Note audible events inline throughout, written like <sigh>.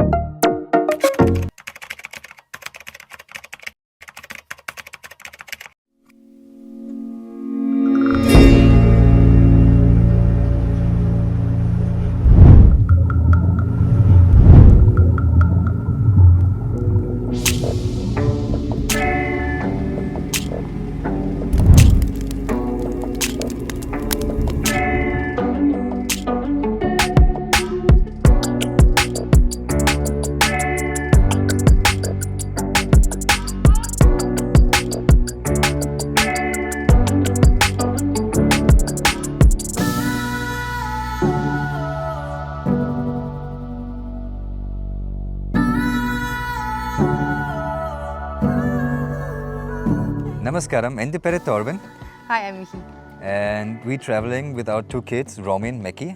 you Namaskaram, എൻ്റെ പേര് Torben Hi, I'm Michi. and we're traveling with our two kids, Romy and Meki,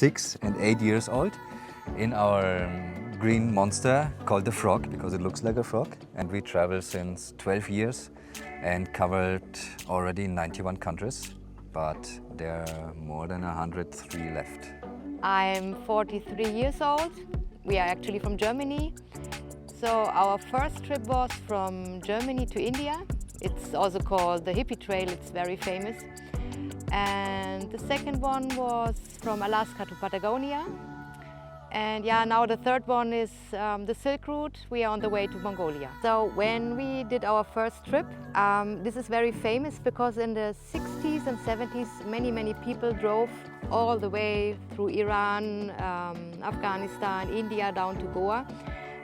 six and eight years old, in our um, green monster called the Frog because it looks like a frog. And we travel since 12 years and covered already 91 countries, but there are more than 103 left. I'm 43 years old. We are actually from Germany. So our first trip was from Germany to India. it's also called the Hippie Trail. It's very famous. And the second one was from Alaska to Patagonia. And yeah, now the third one is um, the Silk Route. We are on the way to Mongolia. So when we did our first trip, um, this is very famous because in the 60s and 70s, many, many people drove all the way through Iran, um, Afghanistan, India, down to Goa.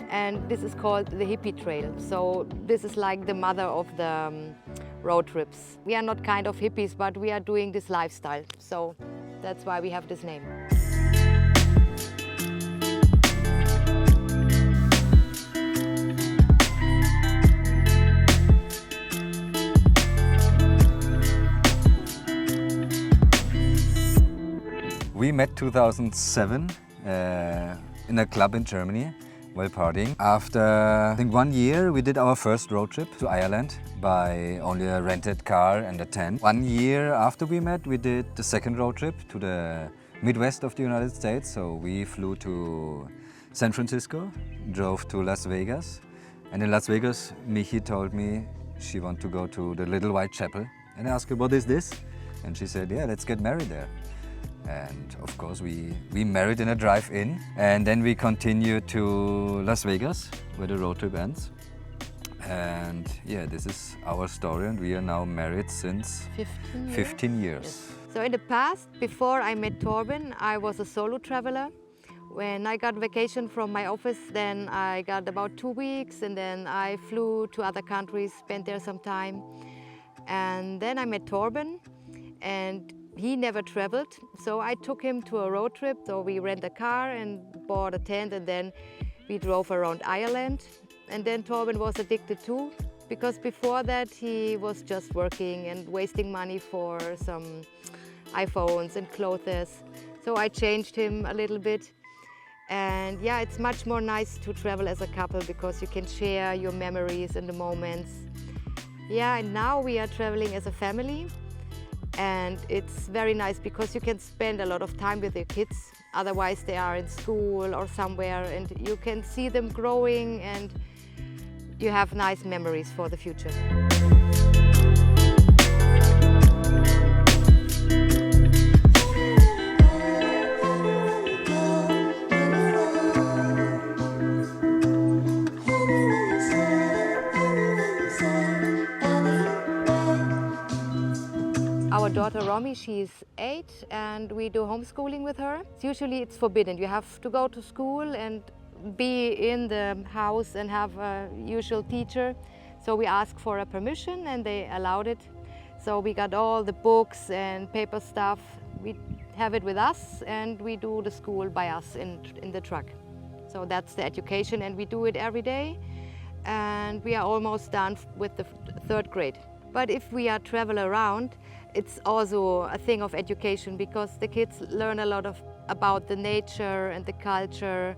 And this is called the Hippie Trail. So this is like the mother of the um, road trips. We are not kind of hippies, but we are doing this lifestyle. So that's why we have this name. We met 2007 uh, in a club in Germany while partying. After I think one year, we did our first road trip to Ireland by only a rented car and a tent. One year after we met, we did the second road trip to the Midwest of the United States. So we flew to San Francisco, drove to Las Vegas, and in Las Vegas, Michi told me she wanted to go to the Little White Chapel. And I asked her, "What is this?" And she said, "Yeah, let's get married there." And of course, we, we married in a drive in. And then we continued to Las Vegas, where the road trip ends. And yeah, this is our story. And we are now married since 15 years. 15 years. So in the past, before I met Torben, I was a solo traveler. When I got vacation from my office, then I got about two weeks and then I flew to other countries, spent there some time. And then I met Torben and he never traveled. So I took him to a road trip. So we rent a car and bought a tent and then we drove around Ireland. And then Torben was addicted too because before that he was just working and wasting money for some iPhones and clothes. So I changed him a little bit. And yeah, it's much more nice to travel as a couple because you can share your memories and the moments. Yeah, and now we are traveling as a family. And it's very nice because you can spend a lot of time with your kids. Otherwise, they are in school or somewhere, and you can see them growing and you have nice memories for the future. Daughter Romy, she's eight, and we do homeschooling with her. Usually it's forbidden. You have to go to school and be in the house and have a usual teacher. So we asked for a permission and they allowed it. So we got all the books and paper stuff. We have it with us and we do the school by us in, in the truck. So that's the education and we do it every day. And we are almost done with the third grade. But if we are travel around, it's also a thing of education because the kids learn a lot of about the nature and the culture,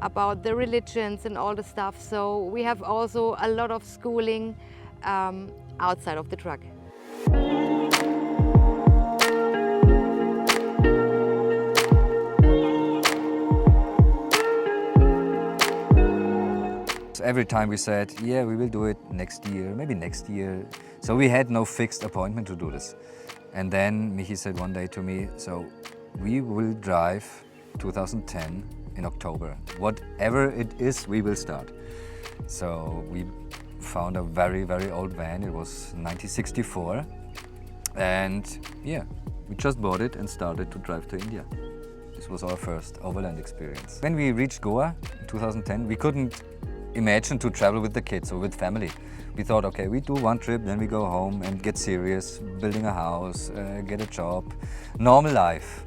about the religions and all the stuff. So we have also a lot of schooling um, outside of the truck. Every time we said, yeah, we will do it next year, maybe next year. So we had no fixed appointment to do this. And then Michi said one day to me, so we will drive 2010 in October. Whatever it is, we will start. So we found a very, very old van. It was 1964. And yeah, we just bought it and started to drive to India. This was our first overland experience. When we reached Goa in 2010, we couldn't imagine to travel with the kids or with family. We thought, okay, we do one trip, then we go home and get serious, building a house, uh, get a job, normal life.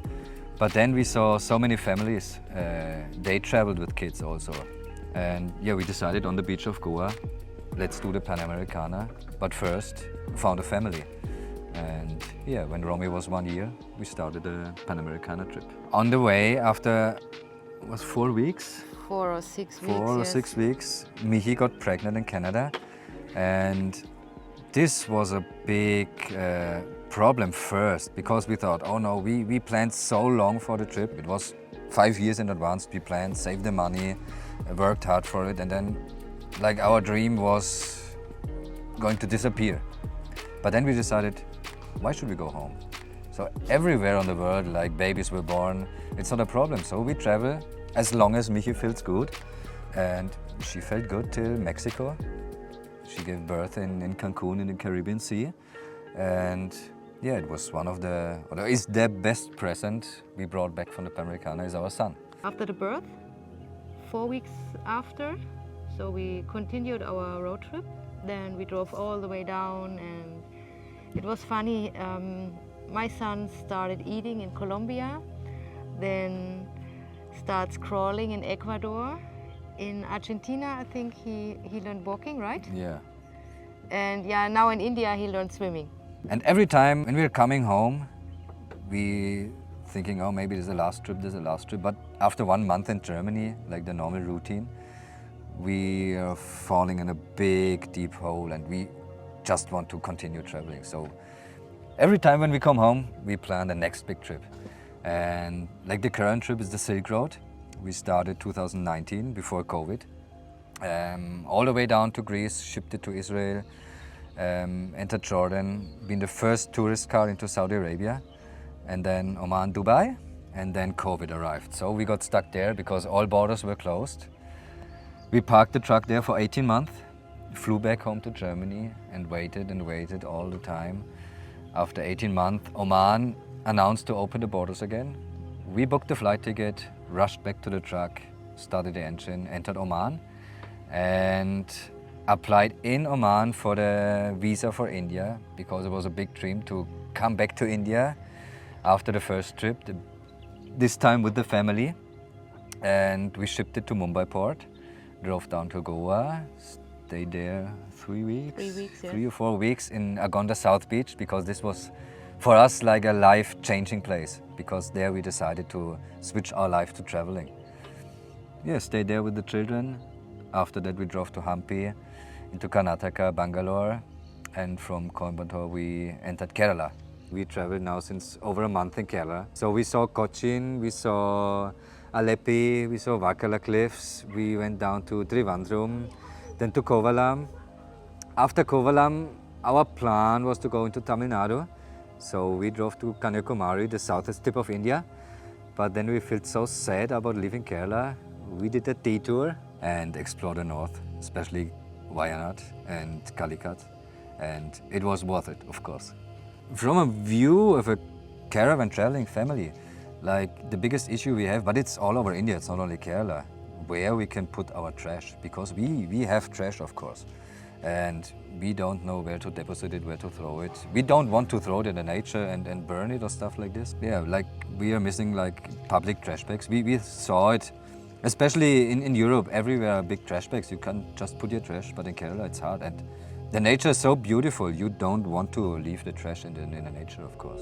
But then we saw so many families, uh, they traveled with kids also. And yeah, we decided on the beach of Goa, let's do the Panamericana. But first, found a family. And yeah, when Romy was one year, we started the Panamericana trip. On the way, after was four weeks, Four or six weeks. four or yes. six weeks, Mihi got pregnant in Canada, and this was a big uh, problem first because we thought, oh no, we, we planned so long for the trip. It was five years in advance. We planned, saved the money, worked hard for it, and then like our dream was going to disappear. But then we decided, why should we go home? So everywhere on the world, like babies were born, it's not a problem. So we travel as long as Michi feels good. And she felt good till Mexico. She gave birth in, in Cancun in the Caribbean Sea. And yeah, it was one of the, or is the best present we brought back from the Panamericana is our son. After the birth, four weeks after, so we continued our road trip. Then we drove all the way down, and it was funny. Um, my son started eating in Colombia, then starts crawling in Ecuador. In Argentina, I think he, he learned walking, right? Yeah. And yeah, now in India, he learned swimming. And every time when we're coming home, we thinking, oh, maybe this is the last trip, this is the last trip. But after one month in Germany, like the normal routine, we are falling in a big, deep hole and we just want to continue traveling. So every time when we come home, we plan the next big trip. And like the current trip is the Silk Road. We started 2019 before COVID. Um, all the way down to Greece, shipped it to Israel, um, entered Jordan, been the first tourist car into Saudi Arabia, and then Oman, Dubai, and then COVID arrived. So we got stuck there because all borders were closed. We parked the truck there for 18 months, flew back home to Germany, and waited and waited all the time. After 18 months, Oman announced to open the borders again. We booked the flight ticket, rushed back to the truck, started the engine, entered Oman, and applied in Oman for the visa for India because it was a big dream to come back to India after the first trip, this time with the family. And we shipped it to Mumbai port, drove down to Goa, stayed there three weeks, Three weeks, yeah. three or four weeks in Agonda South Beach because this was for us like a life-changing place because there we decided to switch our life to traveling. Yeah, stayed there with the children. After that, we drove to Hampi, into Karnataka, Bangalore, and from Coimbatore we entered Kerala. We traveled now since over a month in Kerala. So we saw Cochin, we saw Aleppi, we saw Vakala Cliffs, we went down to Trivandrum, then to Kovalam. After Kovalam, our plan was to go into Tamil Nadu. So we drove to Kanyakumari, the southest tip of India. But then we felt so sad about leaving Kerala. We did a detour and explored the north, especially Wayanad and Calicut. And it was worth it, of course. From a view of a caravan traveling family, like the biggest issue we have, but it's all over India, it's not only Kerala, where we can put our trash. Because we, we have trash, of course and we don't know where to deposit it, where to throw it. We don't want to throw it in the nature and, and burn it or stuff like this. Yeah, like we are missing like public trash bags. We, we saw it, especially in, in Europe, everywhere big trash bags. You can't just put your trash, but in Kerala it's hard. And the nature is so beautiful, you don't want to leave the trash in the, in the nature, of course.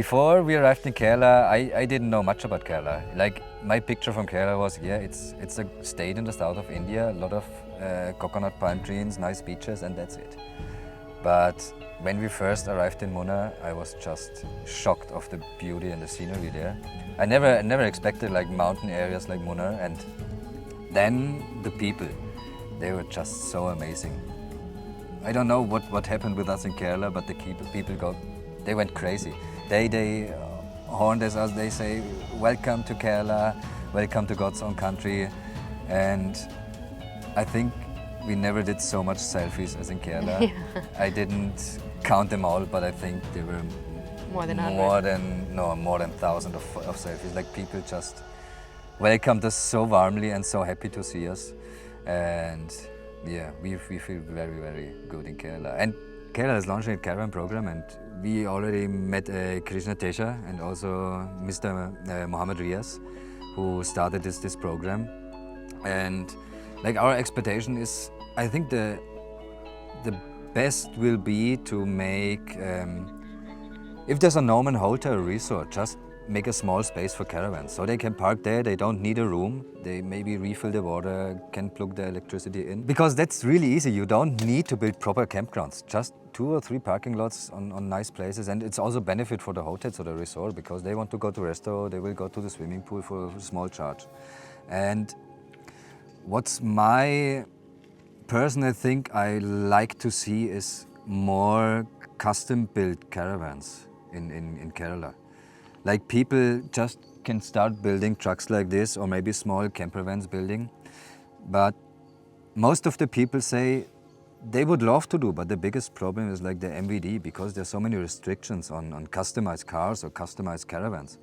Before we arrived in Kerala, I, I didn't know much about Kerala. Like my picture from Kerala was yeah, it's it's a state in the south of India, a lot of uh, coconut palm trees, nice beaches, and that's it. But when we first arrived in Munnar, I was just shocked of the beauty and the scenery there. I never never expected like mountain areas like Munnar, and then the people, they were just so amazing. I don't know what, what happened with us in Kerala, but the people, people got, they went crazy. They, they uh, horned us, they say, welcome to Kerala, welcome to God's own country. And I think we never did so much selfies as in Kerala. <laughs> I didn't count them all, but I think there were More than 100. more than no more than thousand of, of selfies. Like people just welcomed us so warmly and so happy to see us, and yeah, we, we feel very very good in Kerala. And Kerala is launching a caravan program, and we already met uh, Krishna Tesha and also Mr. Uh, Mohammed Riaz, who started this this program, and like our expectation is, I think the the best will be to make. Um, if there's a Norman hotel resort, just make a small space for caravans. So they can park there, they don't need a room. They maybe refill the water, can plug the electricity in. Because that's really easy. You don't need to build proper campgrounds. Just two or three parking lots on, on nice places. And it's also benefit for the hotels or the resort because they want to go to resto, they will go to the swimming pool for a small charge. And what's my personal thing I like to see is more custom built caravans in, in, in Kerala. Like people just can start building trucks like this or maybe small camper vans building. But most of the people say they would love to do, but the biggest problem is like the MVD because there's so many restrictions on, on customized cars or customized caravans.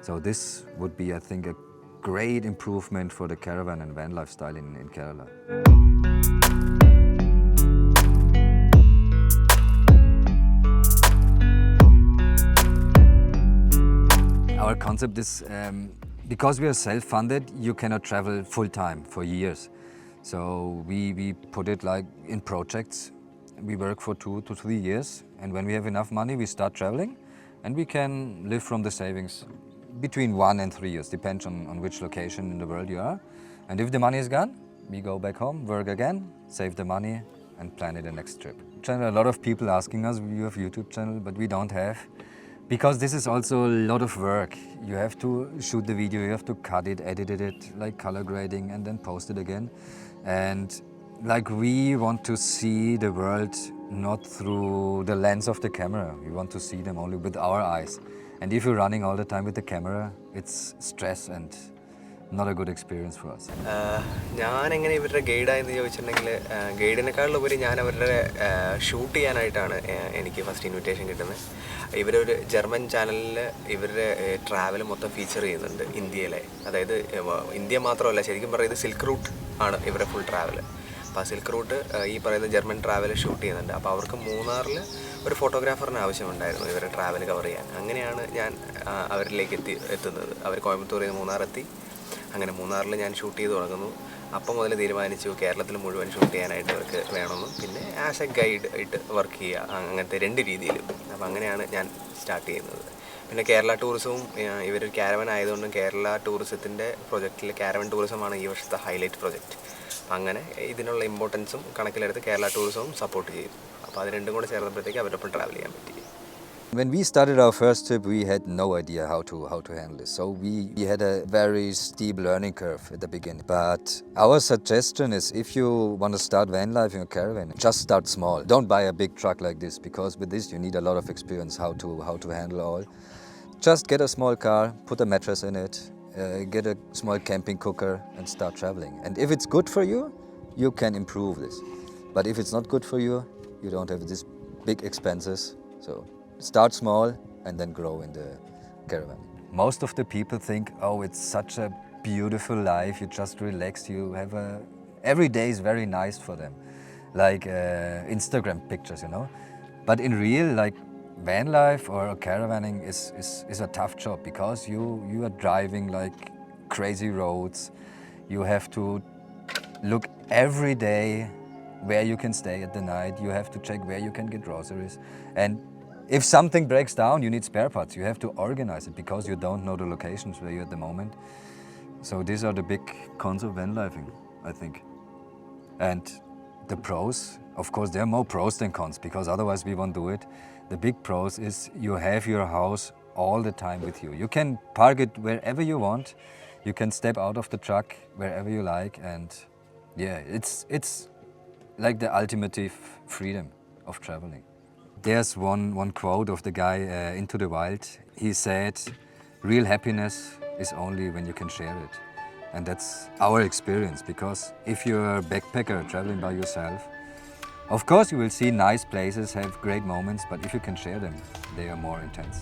So this would be, I think, a great improvement for the caravan and van lifestyle in, in Kerala. Concept is um, because we are self-funded, you cannot travel full time for years. So we, we put it like in projects. We work for two to three years, and when we have enough money, we start traveling, and we can live from the savings between one and three years, depends on, on which location in the world you are. And if the money is gone, we go back home, work again, save the money, and plan the next trip. A lot of people asking us, you have YouTube channel, but we don't have. Because this is also a lot of work. You have to shoot the video, you have to cut it, edit it, like color grading, and then post it again. And like we want to see the world not through the lens of the camera. We want to see them only with our eyes. And if you're running all the time with the camera, it's stress and not a good experience for us. ഞാൻ എങ്ങനെ ഇവരുടെ ഗൈഡായെന്ന് ചോദിച്ചിട്ടുണ്ടെങ്കിൽ ഗൈഡിനെക്കാളുപരി ഞാൻ അവരുടെ shoot ചെയ്യാനായിട്ടാണ് എനിക്ക് first invitation കിട്ടുന്നത്. ഇവരൊരു ജർമ്മൻ ചാനലിൽ ഇവരുടെ ട്രാവൽ മൊത്തം ഫീച്ചർ ചെയ്യുന്നുണ്ട് ഇന്ത്യയിലെ. അതായത് ഇന്ത്യ മാത്രമല്ല ശരിക്കും പറയുന്നത് സിൽക്ക് റൂട്ട് ആണ് ഇവരുടെ ഫുൾ ട്രാവൽ അപ്പോൾ സിൽക്ക് റൂട്ട് ഈ പറയുന്ന ജർമ്മൻ ട്രാവൽ ഷൂട്ട് ചെയ്യുന്നുണ്ട്. അപ്പോൾ അവർക്ക് മൂന്നാറിൽ ഒരു ഫോട്ടോഗ്രാഫറിന് ആവശ്യമുണ്ടായിരുന്നു ഇവരുടെ ട്രാവൽ കവർ ചെയ്യാൻ. അങ്ങനെയാണ് ഞാൻ അവരിലേക്ക് എത്തി എത്തുന്നത്. അവർ കോയമ്പത്തൂരിൽ നിന്ന് മൂന്നാർ എത്തി. അങ്ങനെ മൂന്നാറിൽ ഞാൻ ഷൂട്ട് ചെയ്ത് തുടങ്ങുന്നു. അപ്പം മുതൽ തീരുമാനിച്ചു കേരളത്തിൽ മുഴുവൻ ഷൂട്ട് ചെയ്യാനായിട്ട് അവർക്ക് വേണമെന്നും. പിന്നെ ആസ് എ ഗൈഡ് ആയിട്ട് വർക്ക് ചെയ്യുക അങ്ങനത്തെ രണ്ട് രീതിയിലും. അപ്പം അങ്ങനെയാണ് ഞാൻ സ്റ്റാർട്ട് ചെയ്യുന്നത്. പിന്നെ കേരള ടൂറിസവും ഇവരൊരു ക്യാരവൻ ആയതുകൊണ്ടും കേരള ടൂറിസത്തിന്റെ പ്രൊജക്റ്റിൽ ക്യാരവൻ ടൂറിസമാണ് ഈ വർഷത്തെ ഹൈലൈറ്റ് പ്രൊജക്റ്റ് അങ്ങനെ ഇതിനുള്ള ഇമ്പോർട്ടൻസും കണക്കിലെടുത്ത് കേരള ടൂറിസവും സപ്പോർട്ട് ചെയ്തു. അപ്പോൾ അത് രണ്ടും കൂടെ ചേർന്നപ്പോഴത്തേക്ക് അവരൊപ്പം ട്രാവൽ ചെയ്യാൻ പറ്റി. When we started our first trip, we had no idea how to how to handle this. So we, we had a very steep learning curve at the beginning. But our suggestion is, if you want to start van life in a caravan, just start small. Don't buy a big truck like this because with this you need a lot of experience how to how to handle all. Just get a small car, put a mattress in it, uh, get a small camping cooker, and start traveling. And if it's good for you, you can improve this. But if it's not good for you, you don't have these big expenses. So start small and then grow in the caravan. Most of the people think, oh, it's such a beautiful life. You just relax. You have a every day is very nice for them, like uh, Instagram pictures, you know. But in real, like van life or caravanning is, is, is a tough job because you you are driving like crazy roads. You have to look every day where you can stay at the night. You have to check where you can get groceries. And if something breaks down, you need spare parts. You have to organize it because you don't know the locations where you're at the moment. So these are the big cons of van lifing, I think. And the pros, of course, there are more pros than cons because otherwise we won't do it. The big pros is you have your house all the time with you. You can park it wherever you want. You can step out of the truck wherever you like, and yeah, it's it's like the ultimate freedom of traveling. There's one one quote of the guy uh, into the wild. He said, "Real happiness is only when you can share it." And that's our experience because if you're a backpacker traveling by yourself, of course you will see nice places, have great moments, but if you can share them, they are more intense.